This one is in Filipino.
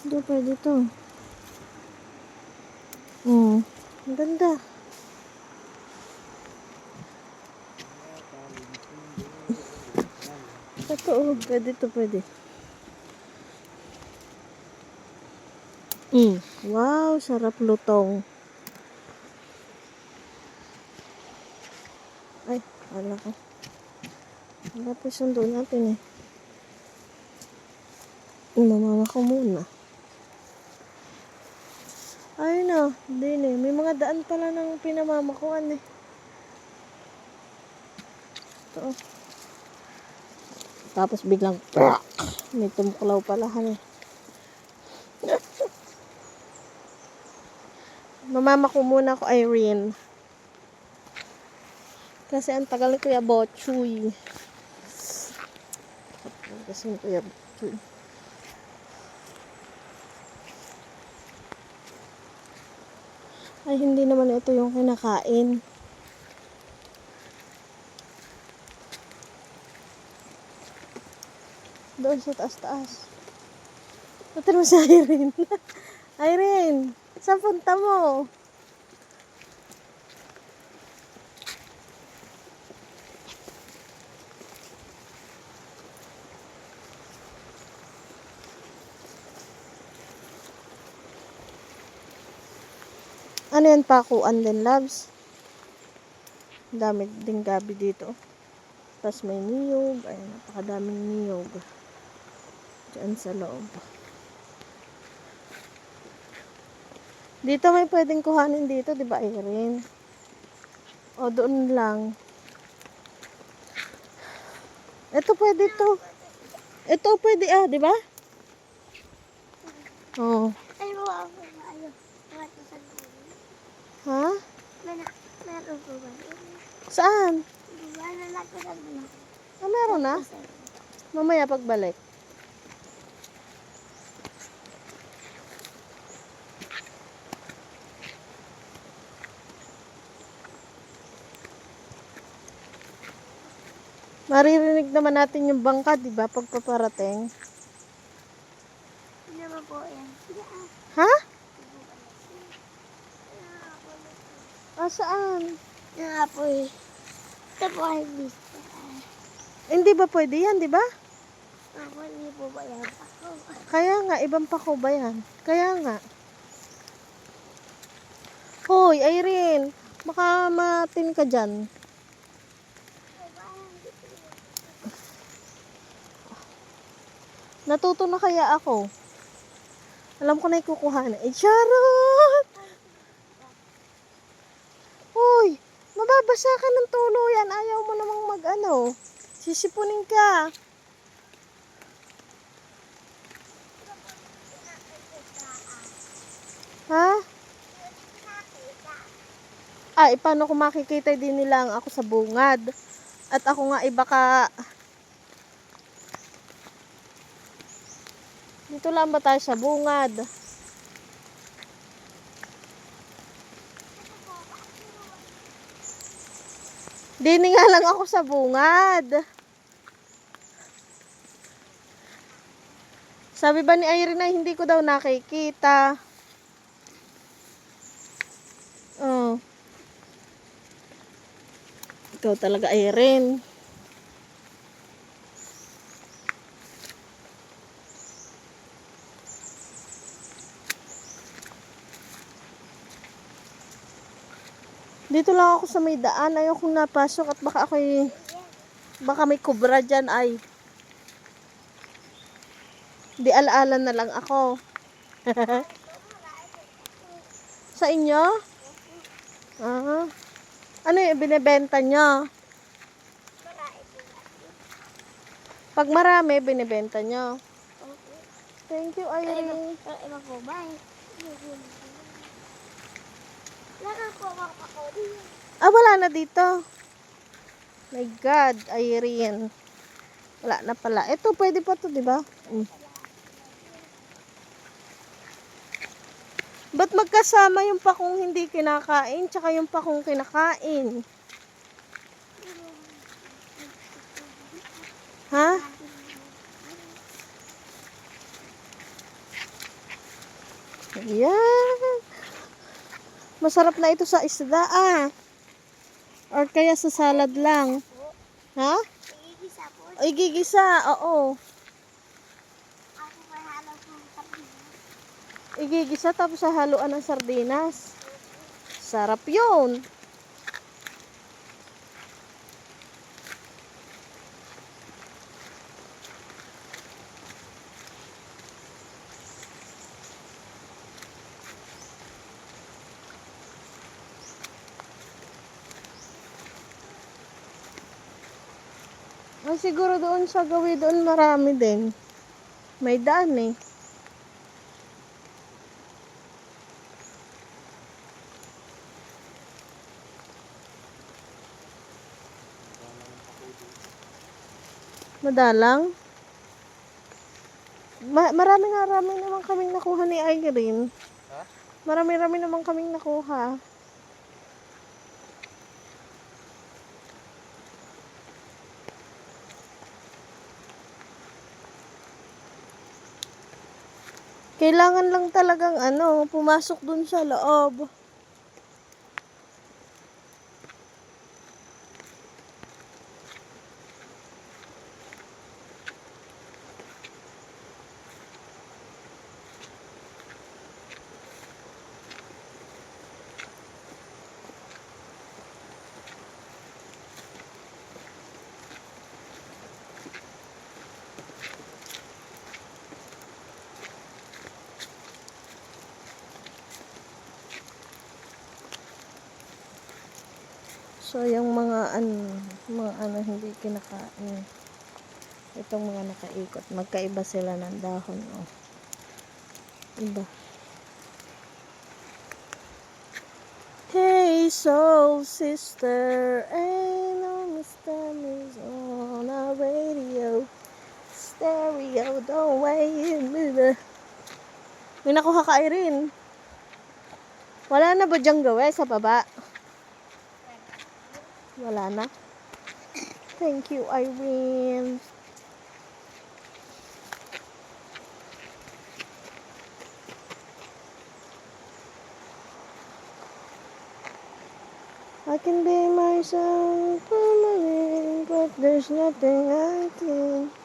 Hindi pwede to. Hmm. Ang ganda. Totoo. Pwede to, pwede. Mm. Wow, sarap lutong. Ay, wala ko. Wala pa sundo natin eh. Mamawa ko muna. Ay na, din eh. May mga daan pala ng pinamamakuan eh. Ito. oh. Tapos biglang may tumuklaw pala han eh. Mamama ko muna ako Irene. Kasi ang tagal ni Kuya Bochuy. Kasi ni Kuya Bochuy. Ay, hindi naman ito yung kinakain. Doon sa taas-taas. Ito mo si Irene. Irene, saan punta mo? Ano yan, pakuan din, loves? Dami din gabi dito. Tapos may niyog. Ay, napakadaming niyog. Diyan sa loob. Dito may pwedeng kuhanin dito, di ba, Irene? O, doon lang. Ito pwede to. Ito pwede ah, di ba? Oo. Ay, wala ako na ano. Wala ko sa Ha? Saan? Ah, meron na? Mamaya pagbalik. Maririnig naman natin yung bangka, di ba, pag paparating. Hindi po yan. Ah. Ha? Ah, saan? Nga po eh. Ito po ay. Hindi ba pwede yan, di ba? Ako, hindi po ba yan? Ako. Kaya nga, ibang pako ba yan? Kaya nga. Hoy, Irene, baka matin ka dyan. Natuto na kaya ako. Alam ko na ikukuha na. Eh, charot! Hoy, mababasa ka ng tuluyan. Ayaw mo namang mag-ano. Sisipunin ka. Ha? Ay, paano ko makikita din nila ang ako sa bungad? At ako nga iba ka... Dito lang ba tayo sa bungad? Dini nga lang ako sa bungad. Sabi ba ni Irene na hindi ko daw nakikita? Oh. Ikaw talaga, Irene. Dito lang ako sa may daan. Ayaw kong napasok at baka ako'y... Baka may kubra dyan ay. Di alaala na lang ako. sa inyo? Ah. Ano yung binibenta nyo? Pag marami, binibenta nyo. Thank you, Irene. Pero iba po ba eh? Wala po ako. Ah, wala na dito. My God, Irene. Wala na pala. Ito, pwede pa to, di ba? Mm. Ba't magkasama yung pakong hindi kinakain tsaka yung pakong kinakain? Ha? Masarap na ito sa isda ah. Or kaya sa salad lang. Ha? Iigisa po. Ay, gigisa. Oo. Igigisa tapos haluan ng sardinas. Sarap yun. Ay, siguro doon sa gawi doon marami din. May daan eh. Madalang? Ma- marami nga rami naman kaming nakuha ni Irene. Ha? Marami-rami naman kaming nakuha. Kailangan lang talagang ano, pumasok dun sa loob. So, yung mga ano, mga ano hindi kinakain. Itong mga nakaikot, magkaiba sila ng dahon, oh. Iba. Hey, soul sister, ain't no mysteries on our radio. Stereo, don't wait. May nakuha ka, Irene. Wala na ba diyang gawe sa baba? Wala na. Thank you, Irene. I can be myself, but there's nothing I can